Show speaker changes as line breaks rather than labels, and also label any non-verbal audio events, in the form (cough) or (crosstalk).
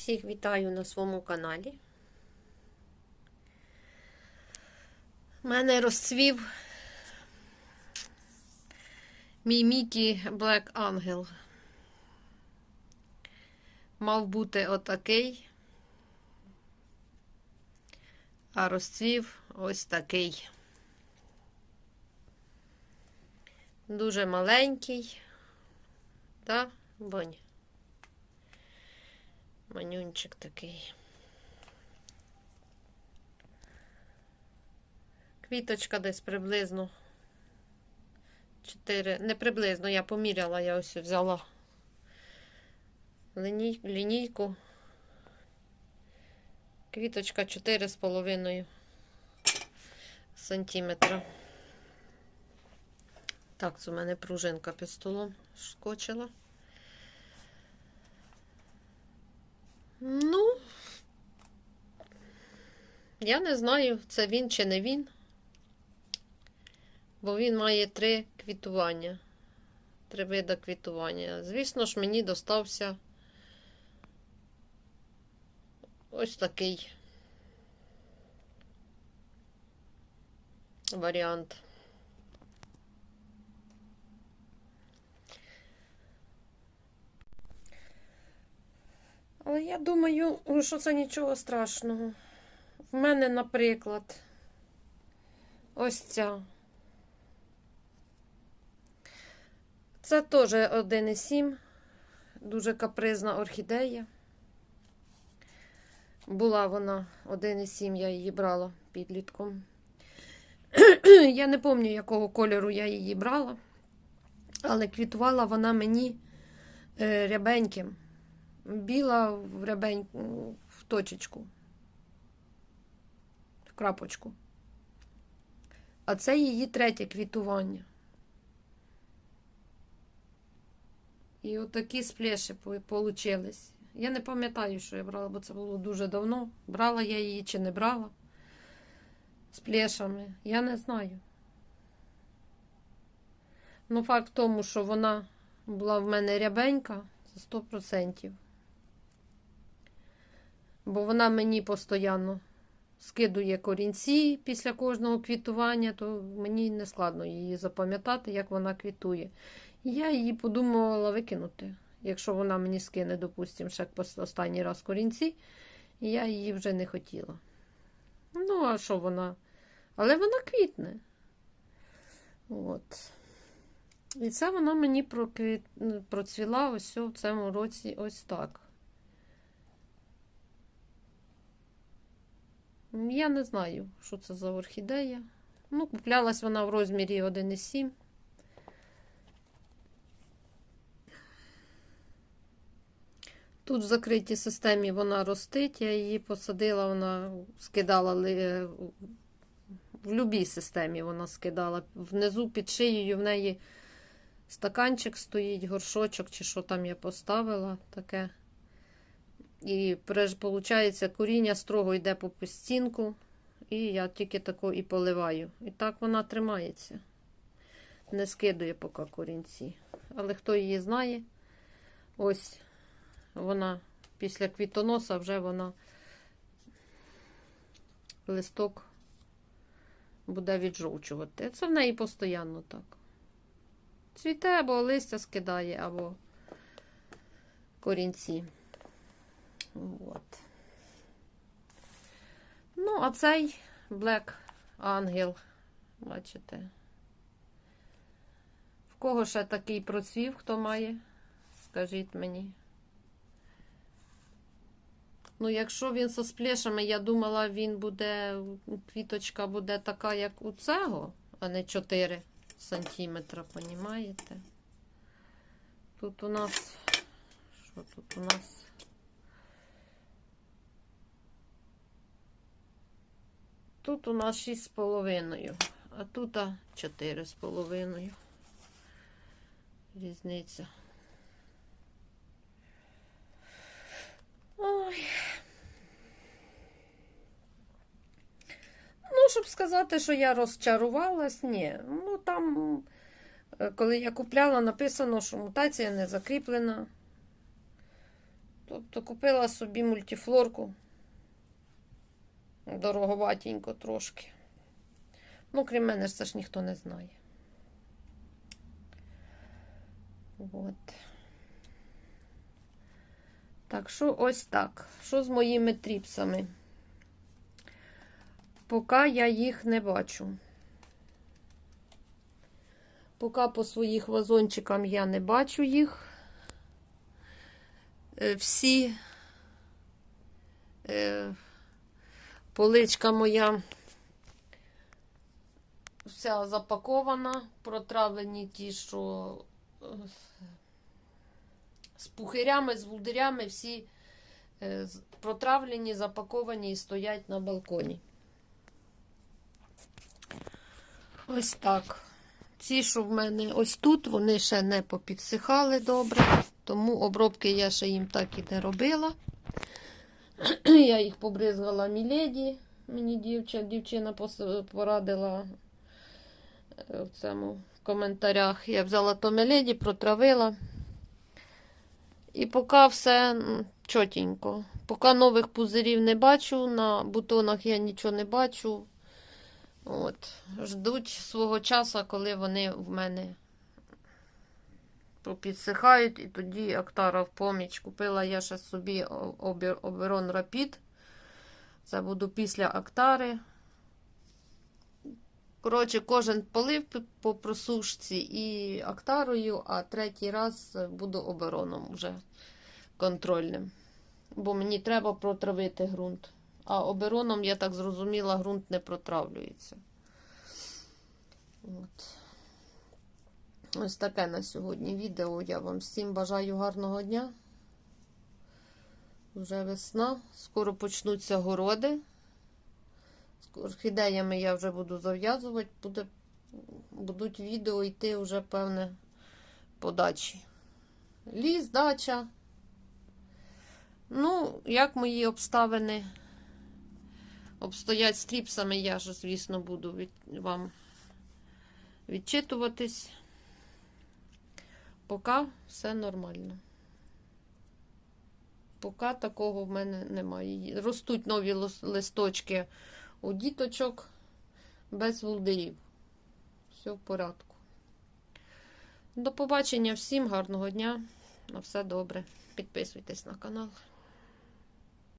Всіх вітаю на своєму каналі. У мене розцвів мій Мікі Black Angel. Мав бути отакий, а розцвів ось такий. Дуже маленький, так, Бонь? Манюнчик такий. Квіточка десь приблизно 4, не приблизно, я поміряла, я ось взяла ліній, лінійку. Квіточка 4,5 сантиметра. Так, це у мене пружинка під столом скочила. Ну, я не знаю, це він чи не він. Бо він має три квітування. Три види квітування. Звісно ж, мені достався ось такий варіант. Але я думаю, що це нічого страшного. В мене, наприклад, ось ця. Це теж 1,7. Дуже капризна орхідея. Була вона 1,7, я її брала підлітком. (clears throat) Я не пам'ятаю, якого кольору я її брала, але квітувала вона мені е, рябеньким. Біла в рябеньку, в точечку, крапочку. А це її третє квітування. І отакі сплеші получились. Я не пам'ятаю, що я брала, бо це було дуже давно. Брала я її чи не брала з плешами. Я не знаю. Ну, факт в тому, що вона була в мене рябенька, це 100%. Бо вона мені постійно скидує корінці після кожного квітування, то мені не складно її запам'ятати, як вона квітує. Я її подумувала викинути. Якщо вона мені скине, допустимо, ще останній раз корінці, я її вже не хотіла. Ну, а що вона? Але вона квітне. От. І це вона мені проквіт... процвіла ось в цьому році ось так. Я не знаю, що це за орхідея. Ну, куплялась вона в розмірі 1,7. Тут в закритій системі вона ростить, я її посадила, вона скидала в любій системі вона скидала. Внизу під шиєю в неї стаканчик стоїть, горшочок, чи що там я поставила таке. І виходить, коріння строго йде по постінку, і я тільки тако і поливаю. І так вона тримається. Не скидує поки корінці. Але хто її знає, ось вона після квітоноса вже вона листок буде віджовчувати. Це в неї постійно так. Цвіте або листя скидає, або корінці. От. Ну, а цей Black Angel, бачите. В кого ще такий процвів, хто має? Скажіть мені. Ну, якщо він со сплешами, я думала, він буде, квіточка буде така, як у цього, а не 4 сантиметра, понімаєте? Тут у нас, що тут у нас? Тут у нас 6,5, а тут 4,5. Різниця. Ой. Ну, щоб сказати, що я розчарувалась, ні. Ну, там, коли я купляла, написано, що мутація не закріплена. Тобто купила собі мультифлорку. Дороговатенько трошки. Ну, крім мене ж це ж ніхто не знає. От. Так, що ось так. Що з моїми тріпсами? Поки я їх не бачу. Поки по своїх вазончикам я не бачу їх. Е, Всі е, поличка моя вся запакована, протравлені ті, що е, з пухирями, з вулдирями, всі е, протравлені, запаковані і стоять на балконі. Ось так. Ці, що в мене ось тут, вони ще не попідсихали добре, тому обробки я ще їм так і не робила. (clears throat) Я їх побризгала Міледі. Мені дівчина, дівчина порадила е, в цьому коментарях. Я взяла то Міледі, протравила. І поки все чотенько. Поки нових пузирів не бачу, на бутонах я нічого не бачу. От, ждуть свого часу, коли вони в мене попідсихають, і тоді Актара в поміч. Купила я ще собі Оберон Рапід. Це буду після Актари. Коротше, кожен полив по просушці і Актарою, а третій раз буду обероном вже контрольним. Бо мені треба протравити ґрунт. А обероном, я так зрозуміла, ґрунт не протравлюється. От. Ось таке на сьогодні відео. Я вам всім бажаю гарного дня. Вже весна. Скоро почнуться городи. З орхідеями я вже буду зав'язувати. Буде, будуть відео йти вже певне подачі. Ліс, дача. Ну, як мої обставини обстоять з тріпсами, я ж, звісно, буду від, вам відчитуватись. Поки все нормально. Поки такого в мене немає. Ростуть нові листочки у діточок без вулдирів. Все в порядку. До побачення всім, гарного дня. На все добре. Підписуйтесь на канал.